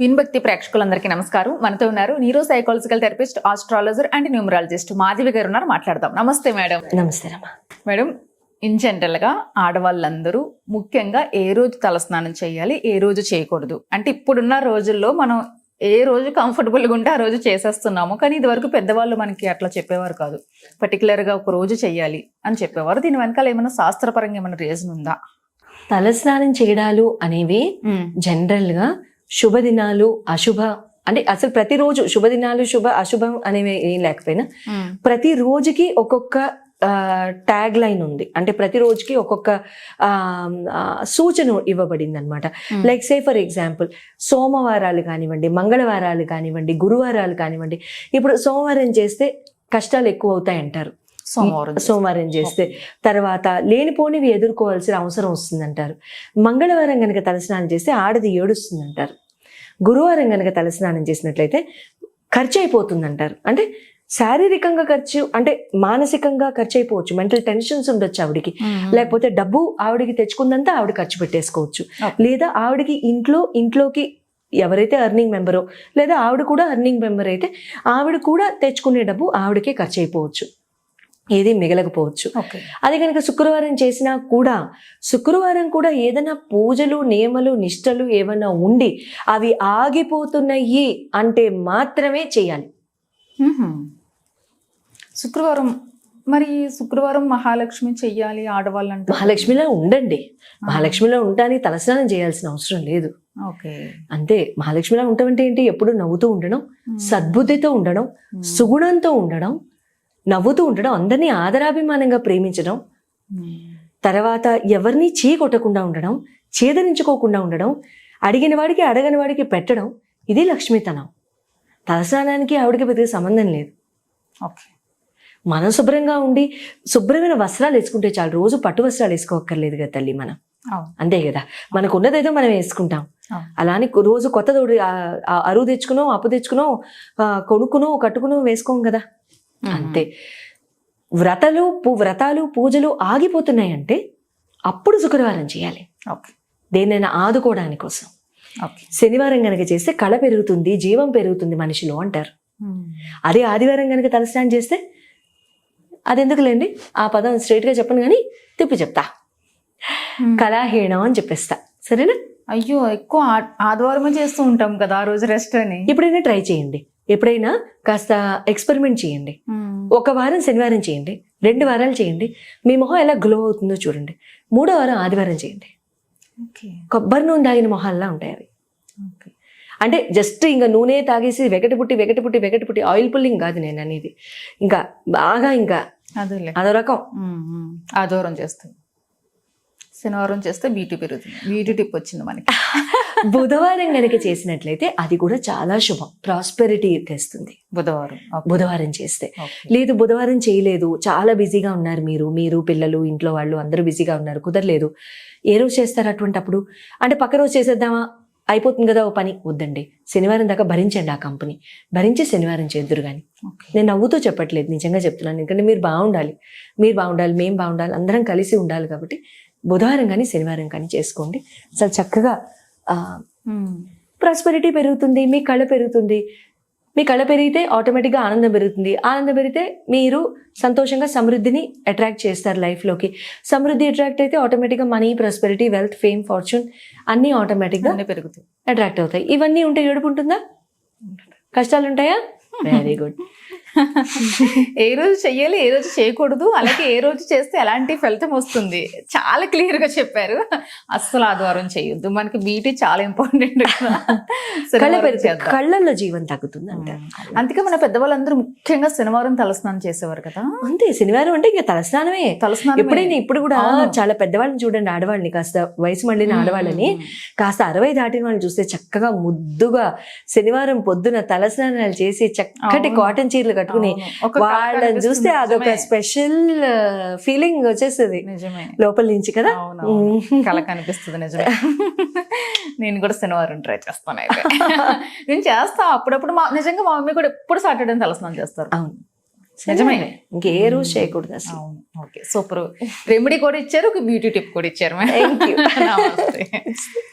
విన్భక్తి ప్రేక్షకులందరికీ నమస్కారం. మనతో ఉన్నారు neuro psychological therapist astrologer and numerologist Madhavi garu ఉన్నారు. మాట్లాడదాం. నమస్తే మేడం. నమస్తే మేడం ఇన్ జనరల్గా ఆడవాళ్ళందరూ ముఖ్యంగా ఏ రోజు తలస్నానం చేయాలి ఏ రోజు చేయకూడదు? అంటే ఇప్పుడున్న రోజుల్లో మనం ఏ రోజు కంఫర్టబుల్గా ఉంటే ఆ రోజు చేసేస్తున్నాము కానీ ఇది వరకు పెద్దవాళ్ళు మనకి అట్లా చెప్పేవారు కాదు. పర్టికులర్గా ఒక రోజు చేయాలి అని చెప్పేవారు. దీని వెనకాల ఏమైనా శాస్త్రపరంగా ఏమైనా రీజన్ ఉందా? తలస్నానం చేయడాలు అనేవి జనరల్గా శుభదినాలు అశుభ అంటే అసలు ప్రతిరోజు శుభదినాలు శుభ అశుభం అనేవి ఏం లేకపోయినా ప్రతి రోజుకి ఒక్కొక్క ట్యాగ్ లైన్ ఉంది. అంటే ప్రతి రోజుకి ఒక్కొక్క సూచన ఇవ్వబడింది అనమాట లైక్ సే ఫర్ ఎగ్జాంపుల్ సోమవారాలు కానివ్వండి మంగళవారాలు కానివ్వండి గురువారాలు కానివ్వండి ఇప్పుడు సోమవారం చేస్తే కష్టాలు ఎక్కువ అవుతాయి అంటారు సోమవారం సోమవారం చేస్తే తర్వాత లేనిపోనివి ఎదుర్కోవాల్సిన అవసరం వస్తుందంటారు. మంగళవారం కనుక తలస్నానం చేస్తే ఆడది ఏడుస్తుందంటారు. గురువారం కనుక తలస్నానం చేసినట్లయితే ఖర్చు అయిపోతుందంటారు అంటే శారీరకంగా ఖర్చు అంటే మానసికంగా ఖర్చు అయిపోవచ్చు మెంటల్ టెన్షన్స్ ఉండొచ్చు ఆవిడికి. లేకపోతే డబ్బు ఆవిడకి తెచ్చుకుందంతా ఆవిడ ఖర్చు పెట్టేసుకోవచ్చు. లేదా ఆవిడకి ఇంట్లో ఇంట్లోకి ఎవరైతే అర్నింగ్ మెంబరో లేదా ఆవిడ కూడా అర్నింగ్ మెంబర్ అయితే ఆవిడ కూడా తెచ్చుకునే డబ్బు ఆవిడకే ఖర్చు అయిపోవచ్చు ఏది మిగలకపోవచ్చు. అది కనుక శుక్రవారం చేసినా కూడా శుక్రవారం కూడా ఏదైనా పూజలు నియమలు నిష్టలు ఏమైనా ఉండి అవి ఆగిపోతున్నాయి అంటే మాత్రమే చేయాలి. శుక్రవారం మరి శుక్రవారం మహాలక్ష్మి చెయ్యాలి ఆడవాళ్ళు అంటే మహాలక్ష్మిలో ఉండండి. మహాలక్ష్మిలో ఉండడానికి తలస్నానం చేయాల్సిన అవసరం లేదు. ఓకే. అంతే మహాలక్ష్మిలో ఉండటం ఏంటి? ఎప్పుడు నవ్వుతూ ఉండడం సద్బుద్ధితో ఉండడం సుగుణంతో ఉండడం నవ్వుతూ ఉండడం అందరినీ ఆదరాభిమానంగా ప్రేమించడం తర్వాత ఎవరిని చీ కొట్టకుండా ఉండడం చేదరించుకోకుండా ఉండడం అడిగిన వాడికి అడగని వాడికి పెట్టడం ఇది లక్ష్మీతనం. తలస్నానానికి ఆవిడకి పెద్దగా సంబంధం లేదు. ఓకే. మనం శుభ్రంగా ఉండి శుభ్రమైన వస్త్రాలు వేసుకుంటే చాలు రోజు పట్టు వస్త్రాలు వేసుకోక్కర్లేదు కదా తల్లి మనం. అంతే కదా? మనకు ఉన్నదేదో మనం వేసుకుంటాం. అలానే రోజు కొత్త అరువు తెచ్చుకునో అప్పు తెచ్చుకునో కొనుక్కునో కట్టుకునో వేసుకోం కదా? అంతే. వ్రతలు వ్రతాలు పూజలు ఆగిపోతున్నాయంటే అప్పుడు శుక్రవారం చేయాలి. ఓకే. దేన్నైనా ఆదుకోవడానికి కోసం. ఓకే. శనివారం గనక చేస్తే కళ పెరుగుతుంది జీవం పెరుగుతుంది మనిషిలో అంటారు. అదే ఆదివారం గనక తలస్నానం చేస్తే అది ఎందుకులేండి ఆ పదం straight గా చెప్పను కానీ తిప్పి చెప్తా. కళాహీనం అని చెప్పేస్తా. సరేనా? అయ్యో ఎక్కువ ఆ- ఆదివారమే చేస్తూ ఉంటాం కదా ఆ రోజు రెస్ట్ అని. ఎప్పుడైనా ట్రై చేయండి. ఎప్పుడైనా కాస్త ఎక్స్పెరిమెంట్ చేయండి. ఒక వారం శనివారం చేయండి. రెండు వారాలు చేయండి. మీ మొహం ఎలా గ్లో అవుతుందో చూడండి. మూడో వారం ఆదివారం చేయండి. ఓకే కొబ్బరి నూనె తాగిన మొహాల్లా ఉంటాయి అవి. ఓకే అంటే జస్ట్ ఇంకా నూనె తాగేసి వెగటి పుట్టి వెగటి పుట్టి వెగటి పుట్టి ఆయిల్ పుల్లింగ్ కాదు నేను అనేది. ఇంకా బాగా ఇంకా అదో రకం. ఉమ్, ఉమ్. ఆదివారం చేస్తాం. శనివారం చేస్తే బీటీ పెరుగుతుంది. బీటీ టిప్ వచ్చింది మనకి. బుధవారం గనక చేసినట్లయితే అది కూడా చాలా శుభం. ప్రాస్పెరిటీ తెస్తుంది. బుధవారం. బుధవారం చేస్తే. లేదు బుధవారం చేయలేదు. చాలా బిజీగా ఉన్నారు మీరు. మీరు పిల్లలు ఇంట్లో వాళ్ళు అందరూ బిజీగా ఉన్నారు. కుదరలేదు. ఏ రోజు చేస్తారు అటువంటి అప్పుడు అంటే పక్క రోజు చేసేద్దామా? అయిపోతుంది కదా ఓ పని. వద్దండి. శనివారం దాకా భరించండి ఆ కంపెనీ. భరించి శనివారం చేద్దురు కానీ. నేను నవ్వుతూ చెప్పట్లేదు. నిజంగా చెప్తున్నాను. ఎందుకంటే మీరు బాగుండాలి. మీరు బాగుండాలి. మేము బాగుండాలి. అందరం కలిసి ఉండాలి కాబట్టి బుధవారం కానీ శనివారం కానీ చేసుకోండి. అసలు చక్కగా. ప్రాస్పెరిటీ పెరుగుతుంది మీ కళ పెరుగుతుంది. మీ కళ పెరిగితే ఆటోమేటిక్గా ఆనందం పెరుగుతుంది. ఆనందం పెరిగితే మీరు సంతోషంగా సమృద్ధిని అట్రాక్ట్ చేస్తారు లైఫ్లోకి సమృద్ధి అట్రాక్ట్ అయితే ఆటోమేటిక్గా money prosperity wealth fame fortune అన్నీ ఆటోమేటిక్గా పెరుగుతాయి. అట్రాక్ట్ అవుతాయి. ఇవన్నీ ఉంటే ఏడుపు ఉంటుందా? కష్టాలు ఉంటాయా? వెరీ గుడ్ ఏ రోజు చెయ్యాలి ఏ రోజు చేయకూడదు అలాగే ఏ రోజు చేస్తే ఎలాంటి ఫలితం వస్తుంది? చాలా క్లియర్గా చెప్పారు. అస్సలు ఆదివారం చేయొద్దు మనకి బీటీ చాలా ఇంపార్టెంట్ కళ్ళల్లో జీవం తగ్గుతుంది అంటారు అందుకే మన పెద్దవాళ్ళందరూ ముఖ్యంగా శనివారం తలస్నానం చేసేవారు కదా. అంతే శనివారం అంటే ఇంకా తలస్నానమే. తలస్నానం ఎప్పుడైనా ఇప్పుడు కూడా. చాలా పెద్దవాళ్ళని చూడండి ఆడవాళ్ళని కాస్త వయసు మళ్ళిన ఆడవాళ్ళని కాస్త అరవై దాటిన వాళ్ళని చూస్తే చక్కగా ముద్దుగా శనివారం పొద్దున తలస్నానాలు చేసి చక్కటి. కాటన్ చీరలు కట్టుకుని కళ వాళ్ళని చూస్తే అదొక. స్పెషల్ ఫీలింగ్ వచ్చేస్తుంది నిజమే. లోపల నుంచి కదా. కళ కనిపిస్తుంది నిజమే. నేను కూడా శనివారం ట్రై చేస్తాను అయితే. నేను చేస్తా అప్పుడప్పుడు మా నిజంగా మా మమ్మీ కూడా ఎప్పుడు సాటర్డే తలస్నానం చేస్తారు. అవును. నిజమే. ఇంకే రోజు చేయకూడదు అసలు. ఓకే. సూపర్. రెమెడీ కూడా ఇచ్చారు. ఒక బ్యూటీ టిప్ కూడా ఇచ్చారు. నమస్తే.